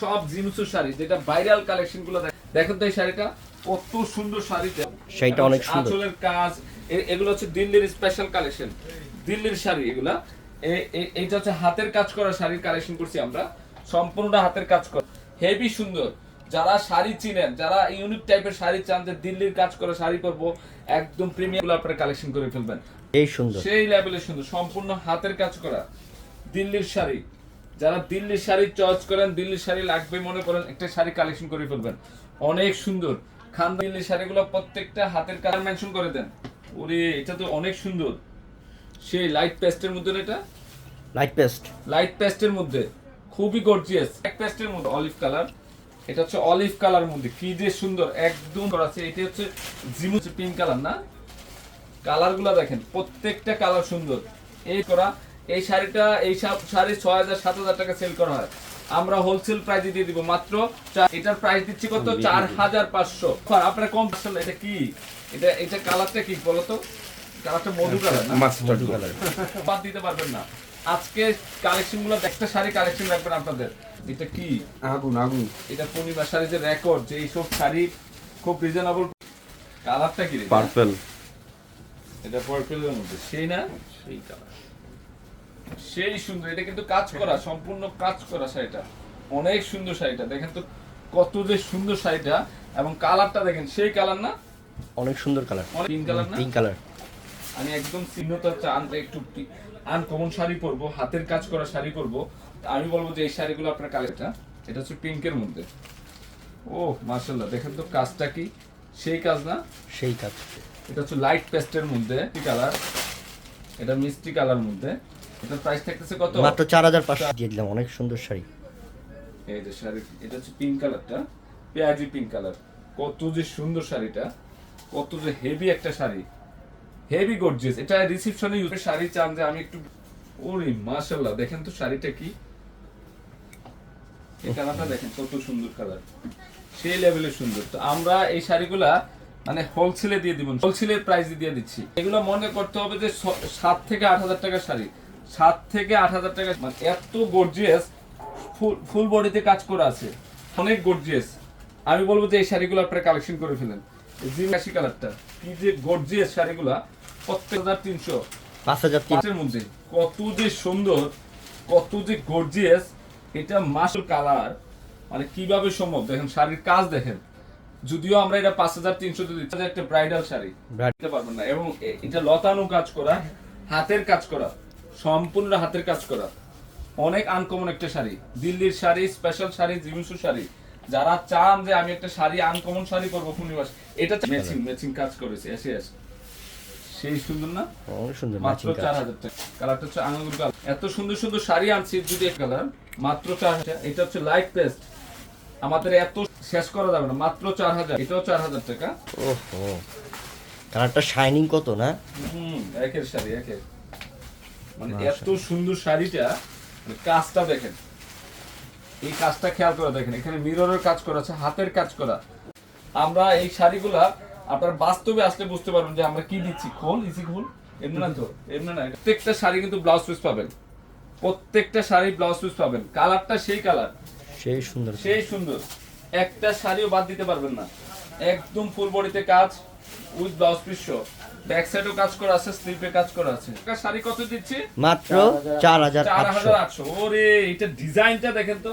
সব জিনুসের শাড়ি যেটা ভাইরাল কালেকশনগুলো দেখেন তো এই শাড়িটা? কত সুন্দর শাড়িটা শাড়িটা অনেক সুন্দর। আঁচলের কাজ। এগুলো হচ্ছে দিল্লির স্পেশাল কালেকশন দিল্লির শাড়ি এগুলা। এইটা হচ্ছে হাতের কাজ করা শাড়ির কালেকশন করছি আমরা। হাতের কাজ করা। হেভি সুন্দর। যারা শাড়ি চিনেন যারা ইউনিক টাইপের শাড়ি চান যে দিল্লির কাজ করা শাড়ি পরবো একদম প্রিমিয়াম আপনারা কালেকশন করে ফেলবেন। এই সুন্দর। সেই লেভেলে সুন্দর। সম্পূর্ণ হাতের কাজ করা। দিল্লির শাড়ি। যারা দিল্লির শাড়ি চয়েস করেন দিল্লির শাড়ি লাগবে মনে করেন একটা শাড়ি কালেকশন করে ফেলবেন। অনেক সুন্দর। খান দিল্লির শাড়িগুলো প্রত্যেকটা হাতের কালার মেনশন করে দেন। ওরে এটা তো অনেক সুন্দর। সেই লাইট পেস্টের মধ্যে এটা? লাইট পেস্ট লাইট পেস্টের মধ্যে। খুবই গর্জিয়াস এক পেস্টের মধ্যে অলিভ কালার এটা হচ্ছে অলিভ কালার মধ্যে। কি যে সুন্দর। একদম আছে। এটা হচ্ছে জিমু পিঙ্ক কালার না? কালারগুলো দেখেন। প্রত্যেকটা কালার সুন্দর। এই করা এই শাড়িটা এই সব শাড়ি ছয় হাজার সাত হাজার টাকা সেল করা হয়। আমরা হোলসেল প্রাইসে দিয়ে দিব মাত্র এটার প্রাইস দিচ্ছি কত? চার হাজার পাঁচশো। আপনার কম এটা কি? এটা এটা কালারটা কি বলতো? কালারটা মধু কালার মধু কালার বাদ দিতে পারবেন না। আজকে কালেকশনগুলো একটা শাড়ি কালেকশন রাখবেন আপনাদের। এটা কি? আগুন আগুন। এটা পূর্ণিমা শাড়ি যে রেকর্ড যে এইসব শাড়ি খুব রিজনেবল কালারটা কি? পার্পল এটা পার্পলের মধ্যে। সেই না? সেই কালার সেই সুন্দর এটা কিন্তু কাজ করা সম্পূর্ণ কাজ করা শাড়িটা। অনেক সুন্দর শাড়িটা দেখেন তো কত যে সুন্দর শাড়িটা এবং কালারটা দেখেন সেই কালার না? অনেক সুন্দর কালার। পিঙ্ক কালার না? Pink colour. আমি একদম চিহ্নতা যে একটু আনকমন শাড়ি পরবো হাতের কাজ করা শাড়ি পরবো। আমি বলব যে এই শাড়িগুলো আপনার কালেকটা এটা হচ্ছে পিঙ্কের মধ্যে। ও মার্শাল্লাহ দেখেন তো কাজটা কি? সেই কাজ না? সেই কাজ। এটা হচ্ছে লাইট পেস্টের মধ্যে কি কালার এটা মিষ্টি কালার মধ্যে। এটার প্রাইস থাকতেছে কত? মাত্র দিয়ে দিলাম অনেক সুন্দর শাড়ি। এই যে শাড়ি এটা হচ্ছে পিঙ্ক কালারটা পেঁয়াজি পিঙ্ক কালার কত যে সুন্দর শাড়িটা কত যে হেভি একটা শাড়ি। হেভি গর্জিয়াস এটা রিসেপশনে ইউজ শাড়ি চান যে আমি একটু ওরে মাশাআল্লাহ দেখেন তো শাড়িটা কি। এই কালারটা দেখেন কত সুন্দর কালার সেই লেভেলের সুন্দর। তো আমরা এই শাড়িগুলা মানে হোলসেলে দিয়ে দিব হোলসেলের প্রাইস দিয়ে দিচ্ছি। এগুলো মনে করতে হবে যে সাত থেকে আট হাজার টাকার শাড়ি। সাত থেকে আট হাজার টাকা। মানে এত গর্জিয়াস ফুল ফুল বডিতে কাজ করা আছে। অনেক গর্জিয়াস আমি বলব যে এই শাড়িগুলো আপনারা কালেকশন করে ফেলেন। কালারটা। কি যে গর্জিয়াস শাড়িগুলা। প্রত্যেক হাজার তিনশো। পাঁচ হাজার পাঁচের মধ্যে। কত যে সুন্দর কত যে গর্জিয়াস এটা মাসুল কালার। মানে কীভাবে সম্ভব? দেখেন শাড়ির কাজ দেখেন। যদিও আমরা এটা পাঁচ হাজার তিনশো একটা ব্রাইডাল শাড়ি। দিতে পারবেন না। এবং এটা লতানো কাজ করা হাতের কাজ করা। সম্পূর্ণ হাতের কাজ করা। অনেক আনকমন একটা শাড়ি। দিল্লির শাড়ি স্পেশাল শাড়ি জিমিসু শাড়ি। যারা চান যে আমি একটা শাড়ি আনকমন শাড়ি করব পূর্ণিমাস এটা ম্যাচিং ম্যাচিং কাজ করেছে এসে এসে। সেই সুন্দর না? সুন্দর মাত্র চার হাজার টাকা। কালারটা হচ্ছে আঙুর কালার। এত সুন্দর সুন্দর শাড়ি আনছি যদি কালার মাত্র চার হাজার এটা হচ্ছে লাইট পেস্ট আমাদের এত শেষ করা যাবে না মাত্র চার হাজার। এটাও চার হাজার টাকা। ওহো। কালারটা শাইনিং কত না? হুম একের শাড়ি একের। মানে এত সুন্দর শাড়িটা মানে কাজটা দেখেন। এই কাজটা খেয়াল করে দেখেন এখানে মিররের কাজ করা আছে হাতের কাজ করা। আমরা এই শাড়িগুলা আপনার বাস্তবে আসলে বুঝতে পারবেন যে আমরা কি দিচ্ছি। খোল ইসি খোল। এমনি না তো এমনি না। প্রত্যেকটা শাড়ি কিন্তু ব্লাউজ পিস পাবেন। প্রত্যেকটা শাড়ি ব্লাউজ পিস পাবেন। কালারটা সেই কালার। সেই সুন্দর। সেই সুন্দর। একটা শাড়িও বাদ দিতে পারবেন না। একদম ফুল বডিতে কাজ উইথ ব্লাউজ পিস ব্যাক সাইডেও কাজ করা আছে স্লিপে কাজ করা আছে। একটা শাড়ি কত দিচ্ছি? মাত্র চার হাজার চার আটশো। হাজার আটশো। ওরে এটা ডিজাইনটা দেখেন তো।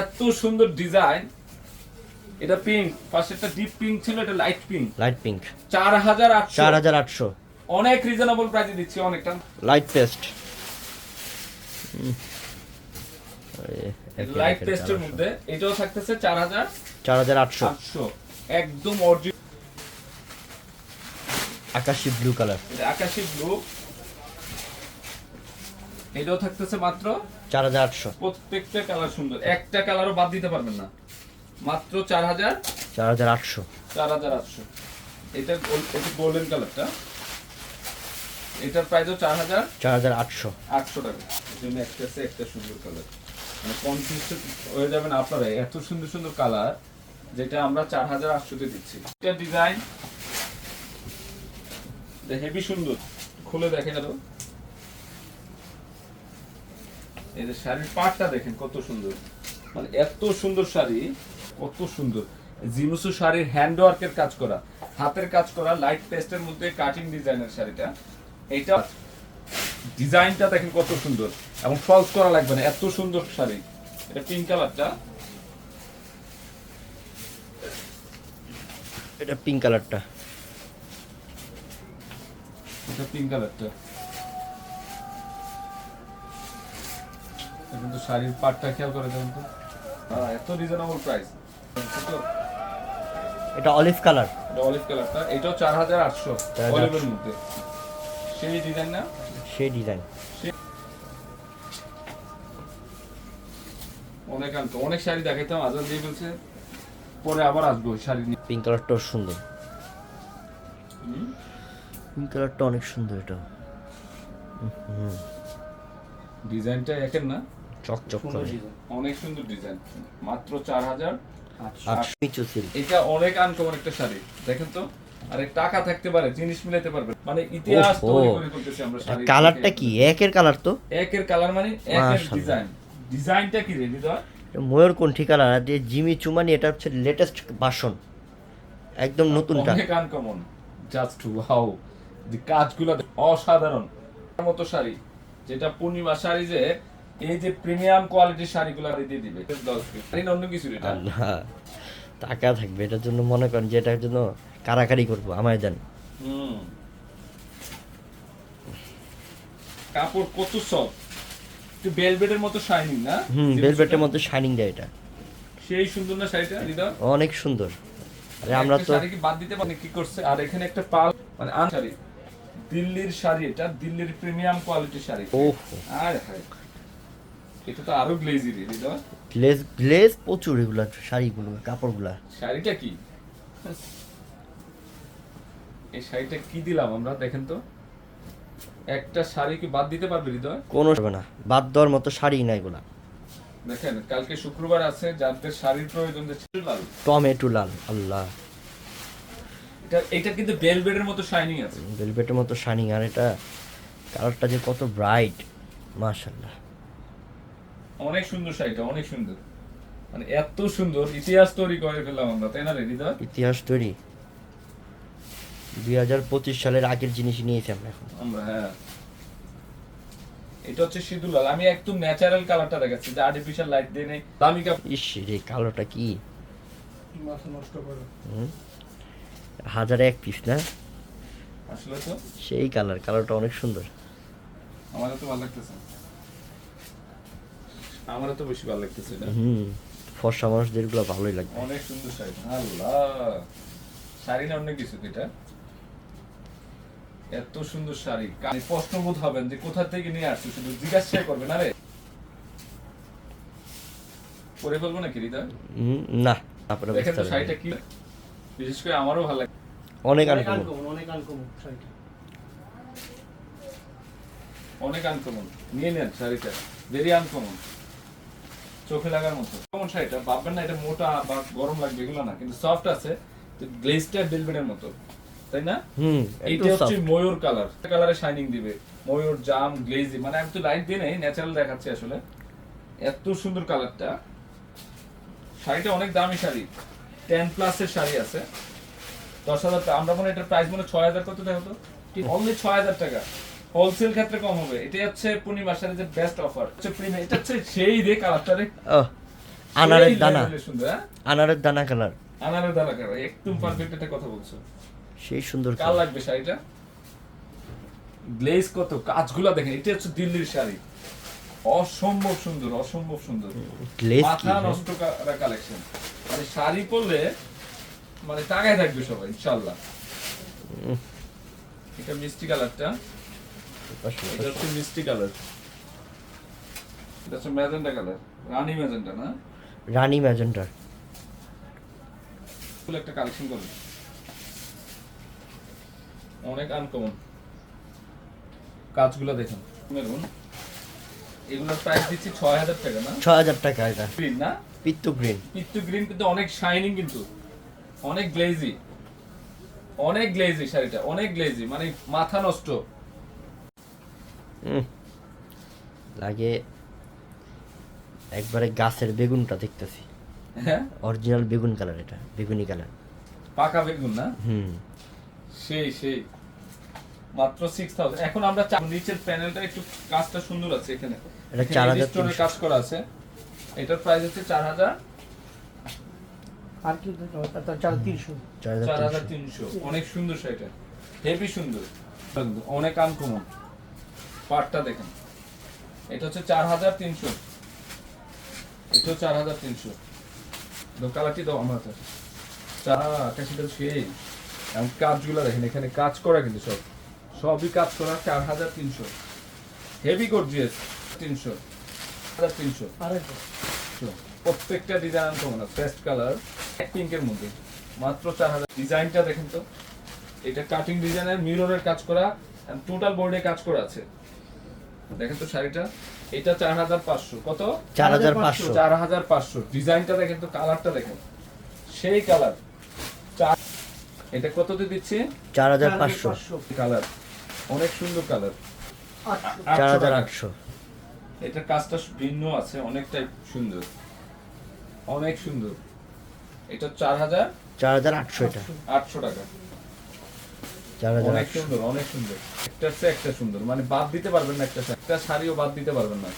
এত সুন্দর ডিজাইন। এটা পিঙ্ক পাশে একটা ডিপ পিঙ্ক ছিল এটা লাইট পিঙ্ক লাইট পিঙ্ক চার হাজার আটশো। চার হাজার আটশো। অনেক রিজনেবল প্রাইসে দিচ্ছি অনেকটা। লাইট পেস্ট লাইট পেস্টের মধ্যে এটাও থাকতেছে চার হাজার চার হাজার আটশো। আটশো। একদম অরিজিনাল আকাশি ব্লু কালার আকাশি ব্লু এটাও থাকতেছে মাত্র চার হাজার আটশো। প্রত্যেকটা কালার সুন্দর। একটা কালারও বাদ দিতে পারবেন না। মাত্র চার হাজার চার হাজার আটশো। চার হাজার আটশো। এটা এটা গোল্ডেন কালারটা এটার প্রাইসও চার হাজার চার হাজার আটশো। আটশো টাকা। জন্য একটা আছে একটা সুন্দর কালার মানে কনফিউজ হয়ে যাবেন আপনারা এত সুন্দর সুন্দর কালার যেটা আমরা চার হাজার আটশোতে দিচ্ছি। এটা ডিজাইন হেভি সুন্দর। খুলে দেখেন আরও। এই শাড়ির পাটটা দেখেন, কত সুন্দর। মানে এত সুন্দর শাড়ি, কত সুন্দর। জিনুসু শাড়ির হ্যান্ড ওয়ার্কের কাজ করা, হাতের কাজ করা লাইট পেস্টের মধ্যে কাটিং ডিজাইনের শাড়িটা। এটা ডিজাইনটা দেখেন কত সুন্দর, এবং ফলস করা লাগবে না, এত সুন্দর শাড়ি। এটা পিঙ্ক কালারটা এটা পিঙ্ক কালারটা এটা পিঙ্ক কালারটা। কিন্তু শাড়ির পাটটা খেয়াল করে দেখুন তো। হ্যাঁ, এত রিজনেবল প্রাইস এটা অলিভ কালার এটা অলিভ কালারটা এটাও চার হাজার আটশো 4,800 অলিভের মধ্যে। সেই ডিজাইন না? সেই ডিজাইন অনেক আনতো অনেক শাড়ি দেখাইতাম আজাদ দিয়ে বলছে পরে আবার আসব শাড়ি নিয়ে। পিঙ্ক কালারটাও সুন্দর। হুম? পিঙ্ক কালারটা অনেক সুন্দর এটা। ডিজাইনটা একের না? চকচক করে অনেক সুন্দর ডিজাইন। মাত্র চার হাজার এটা অনেক আনকমন একটা শাড়ি দেখেন তো? আরে টাকা থাকতে পারে জিনিস মিলাতে পারবে। মানে ইতিহাস তৈরি করে ফেলতেছি আমরা শাড়ি কালারটা কি? একের কালার তো? একের কালার মানে একের। ডিজাইন ডিজাইনটা কি রে এটা ময়ূরকণ্ঠী কালার আর যে জিমি চুমানি এটা হচ্ছে লেটেস্ট বাসন একদম নতুনটা। অনেক আনকমন জাস্ট ওয়াও যে কাজগুলো অসাধারণ। মতো শাড়ি যেটা পূর্ণিমা শাড়ি যে এই যে প্রিমিয়াম কোয়ালিটির শাড়িগুলো দিয়ে দিবে অন্য কিছু এটা? টাকা থাকবে এটার জন্য মনে করেন যে এটার জন্য কারাকারি করব আমায় দেন। হুম। কাপড় কত সফট। একটু বেলভেটের মতো শাইনিং না? হুম বিষয়টা- মধ্যে শাইনিং দেয় এটা। সেই সুন্দর না শাড়িটা অনেক সুন্দর। আরে আমরা তো শাড়ি কি বাদ দিতে পারি? কি করছে? আর এখানে একটা পাল মানে দিল্লির শাড়ি এটা দিল্লির প্রিমিয়াম কোয়ালিটির শাড়ি। ওহ। আর হায়। এটা তো আরও গ্লেজি রে হৃদয় গ্লেজ গ্লেজ প্রচুর এগুলা শাড়িগুলো কাপড়গুলা। শাড়িটা কি? এই শাড়িটা কি দিলাম আমরা দেখেন তো। একটা শাড়ি কি বাদ দিতে পারবে হৃদয়? কোনো হবে না বাদ দেওয়ার মতো শাড়ি নাই এগুলা। দেখেন কালকে শুক্রবার আছে যাদের শাড়ির প্রয়োজন টমেটো লাল আল্লাহ। এটা এটা কিন্তু বেলভেটের মতো শাইনিং আছে। ভেলভেটের মতো শাইনিং আর এটা কালারটা যে কত ব্রাইট মাশাল্লাহ অনেক সুন্দর শাড়িটা অনেক সুন্দর। মানে এত সুন্দর ইতিহাস তৈরি করে ফেললাম আমরা তাই না রে হৃদয় ইতিহাস তৈরি। দুই হাজার পঁচিশ সালের আগের জিনিস নিয়েছি আমরা এখন। আমরা হ্যাঁ। এটা হচ্ছে সিঁদুর লাল। আমি একদম ন্যাচারাল কালারটা দেখাচ্ছি যে আর্টিফিশিয়াল লাইট দিয়ে নেই। দামি কাপড় ইস রে কালোটা কি? মাথা নষ্ট করে। হুম? হাজারে এক পিস না? আসলে তো? সেই কালার কালারটা অনেক সুন্দর। আমার তো ভালো লাগতেছে। আমারও তো বেশি ভালো লাগতেছে হুম ফর্সা ভালোই লাগবে। অনেক সুন্দর শাড়ি। আল্লাহ! শাড়ি না কিছু এটা? এত সুন্দর শাড়ি। কানে প্রশ্নবোধ হবেন যে কোথা থেকে নিয়ে আসছো শুধু জিজ্ঞাসা করবে না রে পরে ফেলব নাকি হৃদয়? না তারপরে দেখেন শাড়িটা কি? বিশেষ করে আমারও ভালো লাগে। অনেক অনেক আনকমন অনেক আনকমন শাড়িটা অনেক আনকমন নিয়ে নেন শাড়িটা। ভেরি আনকমন চোখে লাগার মতো। কমন শাড়িটা ভাববেন না এটা মোটা বা গরম লাগবে এগুলো না। কিন্তু সফট আছে। গ্লেজটা বেলভেটের মতো। তাই না? হুম এইটা হচ্ছে ময়ূর কালার কালারে শাইনিং দিবে। ময়ূর জাম গ্লেজি মানে আমি তো লাইট দিয়ে নেই ন্যাচারাল দেখাচ্ছি আসলে। এত সুন্দর কালারটা শাড়িটা অনেক দামি শাড়ি। টেন প্লাসের শাড়ি আছে। দশ হাজার টাকা আমরা মনে হয় এটার প্রাইস মনে হয় ছয় হাজার কত টাকা হতো? অনলি ছয় হাজার টাকা। হোলসেল ক্ষেত্রে কম হবে। এটাই হচ্ছে পূর্ণিমা শাড়ির যে বেস্ট অফার হচ্ছে প্রিমিয়াম এটা হচ্ছে সেই রে কালারটা রে। আনারের দানা। সুন্দর হ্যাঁ? আনারের দানা কালার আনারের দানা কালার একদম পারফেক্ট একটা কথা বলছো। সেই সুন্দর কালার লাগবে শাড়িটা? গ্লেজ কত? কাজগুলো দেখেন এটা হচ্ছে দিল্লির শাড়ি। অসম্ভব সুন্দর অসম্ভব সুন্দর। মাথা হ্যাঁ? নষ্ট কালেকশন মানে শাড়ি পরলে মানে টাকায় থাকবে সবাই ইনশাআল্লাহ এটা মিষ্টি কালারটা। এটা হচ্ছে মিষ্টি কালার। এটা হচ্ছে ম্যাজেন্টা কালার রানী ম্যাজেন্টা না? রানী ফুল একটা কালেকশন করবে। অনেক আনকমন কাজগুলো দেখুন। মেরুন। এগুলোর প্রাইস দিচ্ছি ছয় হাজার টাকা না? ছয় হাজার টাকা এটা। গ্রিন না? পিত্তু গ্রিন পিত্তু গ্রিন কিন্তু অনেক শাইনিং কিন্তু। অনেক গ্লেজি অনেক গ্লেজি শাড়িটা অনেক গ্লেজি মানে মাথা নষ্ট। লাগে একবারে গাছের বেগুনটা দেখতেছি। হ্যাঁ? অরিজিনাল বেগুন কালার এটা বেগুনি কালার পাকা বেগুন না? হুম। সেই সেই। মাত্র সিক্স থাউজেন্ড এখন আমরা নিচের প্যানেলটা একটু কাজটা সুন্দর আছে এখানে। এটা এখানে 4300 কাজ করা আছে। এটার প্রাইস হচ্ছে চার হাজার। আর কি অনেক সুন্দর শাড়িটা হেভি সুন্দর। অনেক আনকমন পাটটা দেখেন। এটা হচ্ছে চার হাজার তিনশো। এটাও চার হাজার তিনশো। কালারটি দাও আমার হাতে চার আকাশিটা সেই। এবং কাজগুলো দেখেন এখানে কাজ করা কিন্তু সব। সবই কাজ করা চার হাজার তিনশো। হেভি গর্জিয়াস তিনশো। হাজার তিনশো। প্রত্যেকটা ডিজাইন কমন আছে। পেস্ট কালার পিঙ্কের মধ্যে। মাত্র চার হাজার। ডিজাইনটা দেখেন তো। এটা কাটিং ডিজাইনের মিররের কাজ করা টোটাল বোর্ডে কাজ করা আছে। দেখেন তো শাড়িটা। এটা চার হাজার পাঁচশো। কত? চার হাজার পাঁচশো। চার হাজার পাঁচশো। ডিজাইনটা দেখেন তো কালারটা দেখেন। সেই কালার চার এটা কততে দিচ্ছে? চার হাজার পাঁচশো। কালার অনেক সুন্দর কালার চার হাজার আটশো। এটার কাজটা ভিন্ন আছে অনেকটাই সুন্দর। অনেক সুন্দর। এটা চার হাজার চার হাজার আটশো এটা। আটশো টাকা। অনেক সুন্দর অনেক সুন্দর। একটা একটা সুন্দর। মানে বাদ দিতে পারবেন না একটা একটা শাড়িও বাদ দিতে পারবেন না।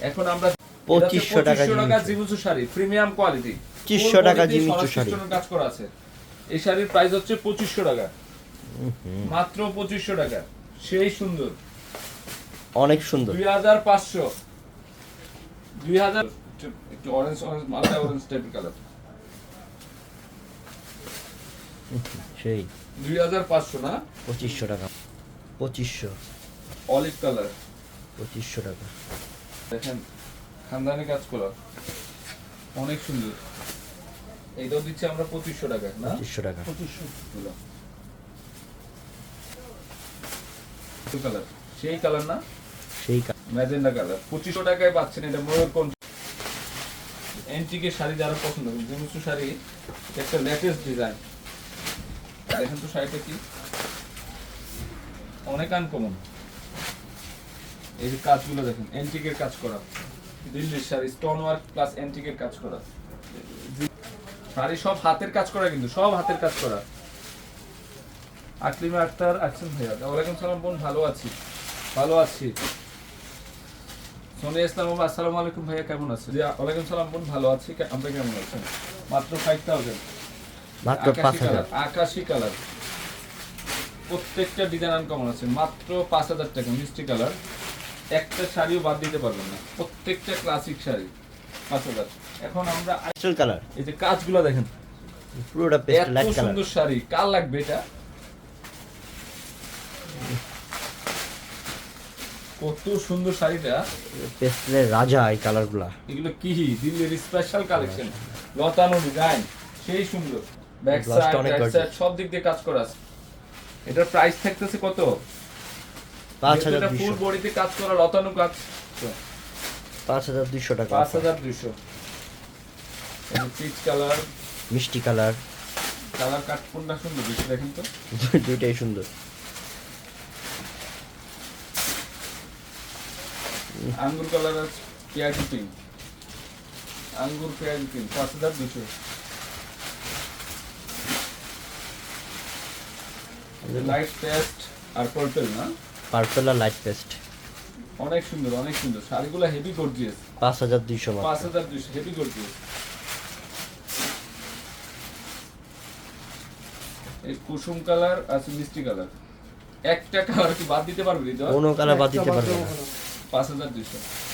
এখন আমরা পঁচিশশো টাকা টাকা জিমুচু শাড়ি প্রিমিয়াম কোয়ালিটি 2500 টাকা জিমিচু শাড়ি। কাজ করা আছে। এই শাড়ির প্রাইস হচ্ছে পঁচিশশো টাকা। মাত্র পঁচিশশো টাকা। সেই সুন্দর। অনেক সুন্দর। দুই হাজার পাঁচশো। দুই হাজার একটু অরেঞ্জ অরেঞ্জ মালটা অরেঞ্জ টাইপের কালার সেই। দুই হাজার পাঁচশো না? পঁচিশশো টাকা। পঁচিশশো। অলিভ কালার পঁচিশশো টাকা। দেখেন খানদানি কাজ করা। অনেক সুন্দর। এইটাও দিচ্ছি আমরা পঁচিশশো টাকা না? পঁচিশশো টাকা। পঁচিশশো কালার সেই কালার না? সেই ম্যাজেন্ডা কালার পঁচিশশো টাকায় পাচ্ছেন এটা এন্টিকের শাড়ি যারা পছন্দ করেন শাড়ি, একটা লেটেস্ট ডিজাইন দেখেন তো শাড়িটা কি? অনেক আনকমন এই কাজগুলো দেখেন, এন্টিকের কাজ করা। দিল্লির শাড়ি স্টোন ওয়ার্ক প্লাস এন্টিকের কাজ করা। শাড়ি সব হাতের কাজ করা কিন্তু, সব হাতের কাজ করা। আকলিমা আক্তার আছেন ভাইয়া, ওয়ালাইকুম সালাম বোন, ভালো আছি। ভালো আছি। সোনিয়া ইসলাম বাবা, আসসালামু আলাইকুম ভাইয়া কেমন আছেন? জি ওয়ালাইকুম সালাম বোন ভালো আছি। আপনি কেমন আছেন? মাত্র ফাইভ থাউজেন্ড মাত্র পাঁচ হাজার। আকাশি কালার। প্রত্যেকটা ডিজাইন আনকমন আছে। মাত্র পাঁচ হাজার টাকা মিষ্টি কালার। একটা শাড়িও বাদ দিতে পারবেন না। প্রত্যেকটা ক্লাসিক শাড়ি। পাঁচ হাজার। এখন আমরা পেস্টেল কালার এই যে কাজগুলো দেখেন। পুরোটা এত পেস্টেল লাইট কালার সুন্দর শাড়ি। কার লাগবে এটা? কত সুন্দর শাড়িটা। পেস্টেলের রাজা এই কালারগুলা। এগুলো কি? দিল্লির স্পেশাল কালেকশন লতানো ডিজাইন সেই সুন্দর। ব্যাক সাইড সব দিক দিয়ে কাজ করা আছে। এটার প্রাইস থাকতেছে কত? পাঁচ হাজার ফুল বডিতে কাজ করা লতানো কাজ। পাঁচ হাজার দুইশো টাকা পাঁচ হাজার দুইশো। পিচ কালার মিষ্টি কালার। কালার কাট কোনটা সুন্দর? বেশি দেখেন তো। দুইটাই সুন্দর। আঙ্গুর কালার আছে পেঁয়াজি পিঙ্ক আঙ্গুর পেঁয়াজি পিঙ্ক পাঁচ হাজার দুশো। লাইট পেস্ট আর পার্পল না? পার্পল আর লাইট পেস্ট অনেক সুন্দর অনেক সুন্দর। শাড়িগুলো হেভি গর্জিয়াস পাঁচ হাজার দুইশো পাঁচ হাজার দুশো হেভি গর্জিয়াস এই কুসুম কালার আছে মিষ্টি কালার একটা কালার কি বাদ দিতে পারবে কোনো কালার বাদ দিতে পারবে না। দেবো না। পাঁচ হাজার দুশো